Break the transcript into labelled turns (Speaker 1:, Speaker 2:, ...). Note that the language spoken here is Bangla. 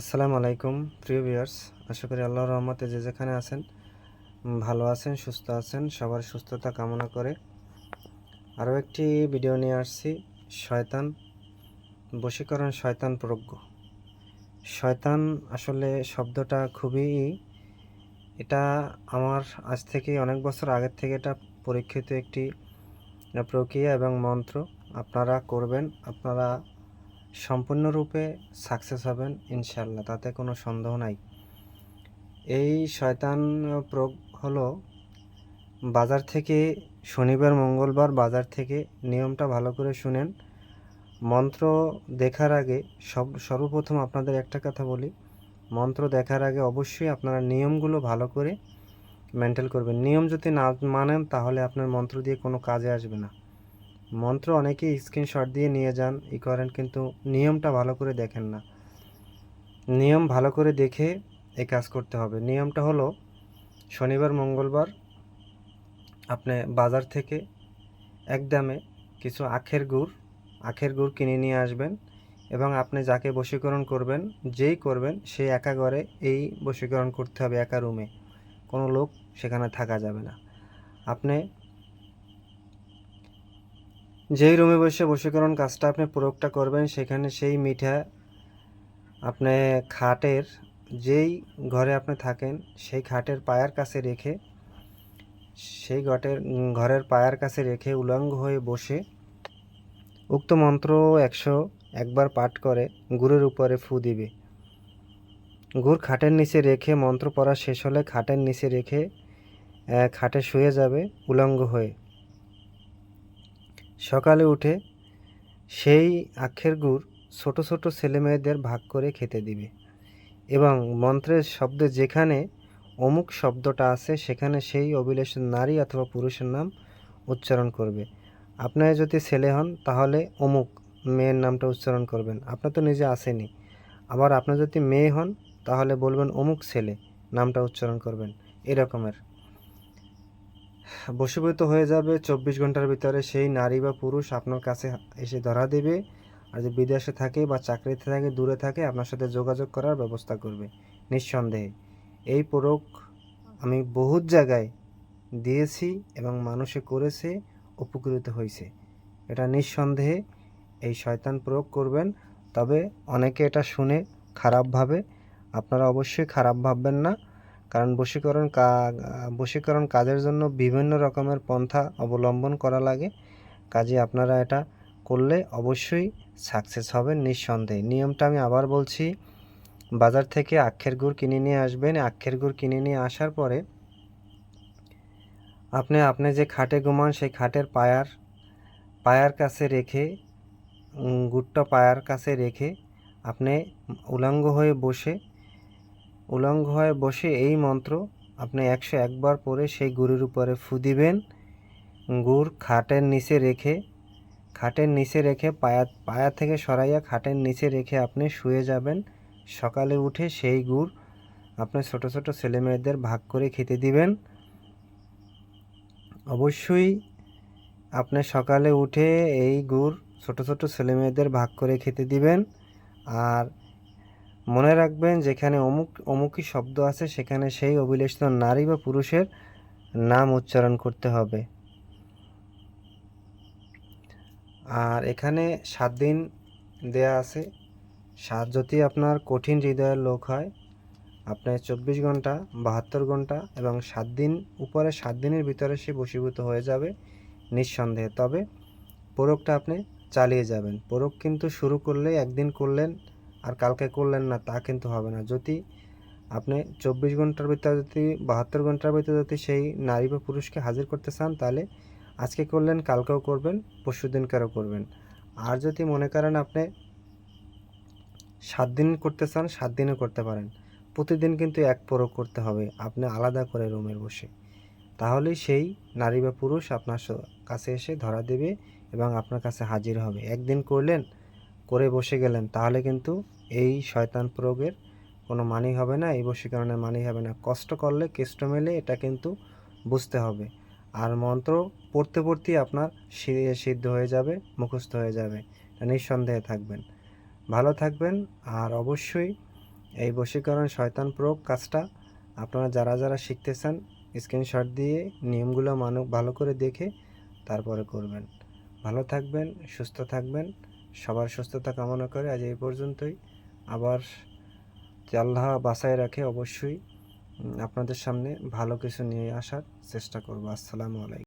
Speaker 1: আসসালামু আলাইকুম, প্রিয় ভিউয়ার্স। আশা করি আল্লাহর রহমতে যে যেখানে আছেন ভালো আছেন, সুস্থ আছেন, সবার সুস্থতা কামনা করে আরও একটি ভিডিও নিয়ে আসছি, শয়তান, বশীকরণ শয়তান প্রজ্ঞ। শয়তান আসলে শব্দটা খুবই, এটা আমার আজ থেকে অনেক বছর আগের থেকে এটা পরীক্ষিত একটি প্রক্রিয়া এবং মন্ত্র। আপনারা করবেন, আপনারা সম্পূর্ণরূপে সাকসেস হবেন ইনশাল্লাহ তাতে কোনো সন্দেহ নাই। এই শয়তান প্রোগ হলো বাজার থেকে শনিবার, মঙ্গলবার বাজার থেকে নিয়মটা ভালো করে শুনেন। মন্ত্র দেখার আগে সব, সর্বপ্রথম আপনাদের একটা কথা বলি। মন্ত্র দেখার আগে অবশ্যই আপনারা নিয়মগুলো ভালো করে মেনটেন করবেন। নিয়ম যদি না মানেন, তাহলে আপনার মন্ত্র দিয়ে কোনো কাজে আসবে না। মন্ত্র অনেকেই স্ক্রিনশট দিয়ে নিয়ে যান, ই করেন, কিন্তু নিয়মটা ভালো করে দেখেন না। নিয়ম ভালো করে দেখে এই কাজ করতে হবে। নিয়মটা হলো, শনিবার, মঙ্গলবার আপনি বাজার থেকে একদমে কিছু আখের গুড় আখের গুড় কিনে নিয়ে আসবেন এবং আপনি যাকে বশীকরণ করবেন, যেই করবেন সেই একা ঘরে এই বশীকরণ করতে হবে, একা রুমে কোনো লোক সেখানে থাকা যাবে না। আপনি যেই রুমে বসে বশীকরণ কাজটা আপনি প্রয়োগটা করবেন, সেখানে সেই মিঠা আপনি খাটের যেই ঘরে আপনি থাকেন, সেই খাটের পায়ার কাছে রেখে, সেই ঘটের ঘরের পায়ার কাছে রেখে উলঙ্গ হয়ে বসে উক্ত মন্ত্র একশো একবার পাঠ করে গুড়ের উপরে ফু দিবে। গুড় খাটের নিচে রেখে মন্ত্র পড়া শেষ হলে খাটের নিচে রেখে খাটে শুয়ে যাবে উলঙ্গ হয়ে। সকালে উঠে সেই আখের গুড় ছোট ছোট ছেলেমেয়েদের ভাগ করে খেতে দিবে এবং মন্ত্রের শব্দে যেখানে অমুক শব্দটা আছে, সেখানে সেই অভিলেষ নারী অথবা পুরুষের নাম উচ্চারণ করবে। আপনার যদি ছেলে হন, তাহলে অমুক মেয়ের নামটা উচ্চারণ করবেন। আপনার তো নিজে আসেনি আবার আপনার যদি মেয়ে হন, তাহলে বলবেন অমুক ছেলে নামটা উচ্চারণ করবেন। এরকমের। বশীভূত হয়ে যাবে চব্বিশ ঘণ্টার ভিতরে সেই নারী বা পুরুষ আপনার কাছে এসে ধরা দেবে। আর যে বিদেশে থাকে বা চাকরিতে থাকে, দূরে থাকে, আপনার সাথে যোগাযোগ করার ব্যবস্থা করবে। নিঃসন্দেহে। এই প্রয়োগ আমি বহুত জায়গায় দিয়েছি এবং মানুষে করেছে, উপকৃত হয়েছে। এটা নিঃসন্দেহে এই শয়তান প্রয়োগ করবেন। তবে অনেকে এটা শুনে খারাপ ভাবে। আপনারা অবশ্যই খারাপ ভাববেন না। কারণ বশীকরণ বশীকরণ কাজের জন্য বিভিন্ন রকমের পন্থা অবলম্বন করা লাগে। কাজে আপনারা এটা করলে অবশ্যই সাকসেস হবেন নিঃসন্দেহে। নিয়মটা আমি আবার বলছি, বাজার থেকে আখের গুড় কিনে নিয়ে আসবেন। আখের গুড় কিনে নিয়ে আসার পরে আপনি আপনি যে খাটে ঘুমান সেই খাটের পায়ার পায়ার কাছে রেখে গুড়টা পায়ার কাছে রেখে আপনি উলঙ্গ হয়ে বসে উলঙ্গ হয়ে বসে এই মন্ত্র আপনি একশো একবার পরে সেই গুড়ের উপরে ফু দিবেন। গুড় খাটের নিচে রেখে, খাটের নিচে রেখে পায়া পায়া থেকে সরাইয়া খাটের নিচে রেখে আপনি শুয়ে যাবেন। সকালে উঠে সেই গুড় আপনি ছোট ছোট ছেলে মেয়েদের ভাগ করে খেতে দিবেন। অবশ্যই আপনি সকালে উঠে এই গুড় ছোট ছোট ছেলে মেয়েদের ভাগ করে খেতে দিবেন। আর মনে রাখবেন, যেখানে অমুক, অমুকই শব্দ আছে, সেখানে সেই অভিলেষিত নারী বা পুরুষের নাম উচ্চারণ করতে হবে। আর এখানে সাত দিন দেয়া আছে। সাত যদি আপনার কঠিন হৃদয়ের লোক হয়, আপনার চব্বিশ ঘণ্টা বাহাত্তর ঘণ্টা এবং সাত দিন, উপরে সাত দিনের ভিতরে সে বশীভূত হয়ে যাবে নিঃসন্দেহে। তবে প্রয়োগটা আপনি চালিয়ে যাবেন। প্রয়োগ কিন্তু শুরু করলে একদিন করলেন আর কালকে করলেন না, তা কিন্তু হবে না। যদি আপনি চব্বিশ ঘণ্টার ভিতরে যদি, বাহাত্তর ঘণ্টার ভিতরে যদি সেই নারী বা পুরুষকে হাজির করতে চান, তাহলে আজকে করলেন, কালকেও করবেন, পরশু দিনকারও করবেন। আর যদি মনে করেন আপনি সাত দিন করতে চান, সাত দিনও করতে পারেন। প্রতিদিন কিন্তু এক প্রয়োগ করতে হবে, আপনি আলাদা করে রুমের বসে। তাহলেই সেই নারী বা পুরুষ আপনার কাছে এসে ধরা দেবে এবং আপনার কাছে হাজির হবে। একদিন করলেন করে বসে গেলেন, তাহলে কিন্তু এই শয়তান প্রয়োগের কোনো মানি হবে না। এই বশীকরণের মানি হবে না। কষ্ট করলে, কেষ্ট মেলে, এটা কিন্তু বুঝতে হবে। আর মন্ত্র পড়তে পড়তেই আপনার সিদ্ধ হয়ে যাবে, মুখস্থ হয়ে যাবে। নিঃসন্দেহে থাকবেন। ভালো থাকবেন, আর অবশ্যই এই বশীকরণ শয়তান প্রয়োগ কাজটা আপনারা যারা যারা শিখতে চান স্ক্রিনশট দিয়ে নিয়মগুলো মানু ভালো করে দেখে তারপরে করবেন। ভালো থাকবেন, সুস্থ থাকবেন। সবার সুস্থতা কামনা করে আজ এই পর্যন্তই। আবার আল্লাহ বাসায় রাখে অবশ্যই আপনাদের সামনে ভালো কিছু নিয়ে আসার চেষ্টা করব। আসসালামু আলাইকুম।